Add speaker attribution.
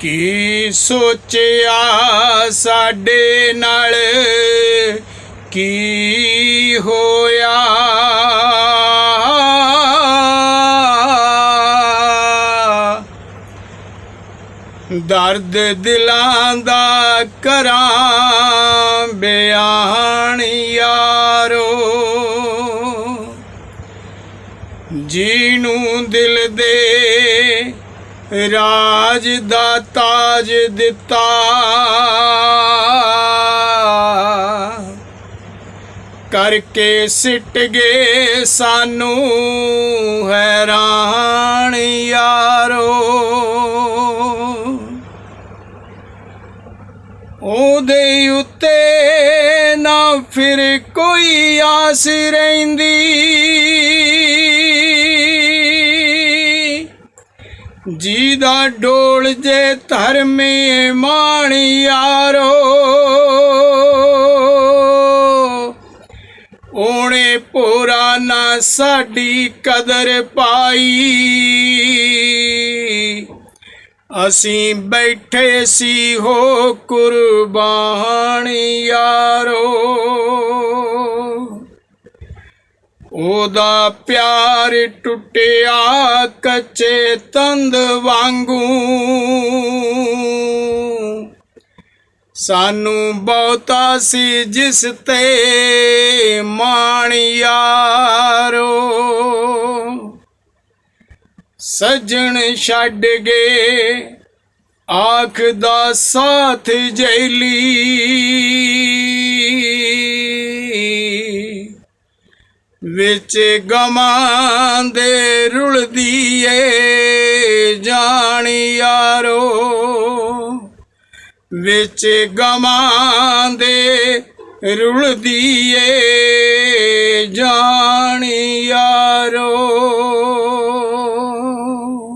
Speaker 1: ਕੀ ਸੋਚਿਆ ਸਾਡੇ ਨਾਲ? ਕੀ ਹੋਇਆ? ਦਰਦ ਦਿਲਾਂ ਦਾ ਕਰਾਂ ਬਿਆਨ ਯਾਰੋ। ਜੀ ਨੂੰ ਦਿਲ ਦੇ ਰਾਜ ਦਾ ਤਾਜ ਦਿੱਤਾ। ਕਰਕੇ ਸਿੱਟ ਗਏ ਸਾਨੂੰ ਹੈਰਾਨ ਯਾਰੋ। ਉਹਦੇ ਉੱਤੇ ਨਾ ਫਿਰ ਕੋਈ ਆਸ ਰਹਿੰਦੀ। ਜੀ ਦਾ ਡੋਲ ਜੇ ਧਰਮੇ ਮਾਣ ਯਾਰੋ। ਓਣੇ ਪੋਰਾ ਨਾ ਸਾਡੀ ਕਦਰ ਪਾਈ। ਅਸੀਂ ਬੈਠੇ ਸੀ ਹੋ ਕੁਰਬਾਨ ਯਾਰੋ। ਉਹਦਾ ਪਿਆਰ ਟੁੱਟਿਆ ਕੱਚੇ ਤੰਦ ਵਾਂਗੂ। ਸਾਨੂੰ ਬਹੁਤਾ ਸੀ ਜਿਸ ਤੇ ਮਾਣ ਯਾਰੋ। ਸੱਜਣ ਛੱਡ ਗਏ ਆਖ ਦਾ ਸਾਥ ਜੈਲੀ। ਵਿੱਚ ਗਮਾਂ ਦੇ ਰੁਲਦੀ ਏ ਜਾਣ ਯਾਰੋ। ਵਿੱਚ ਗਮਾਂ ਦੇ ਰੁਲਦੀ ਏ ਜਾਣ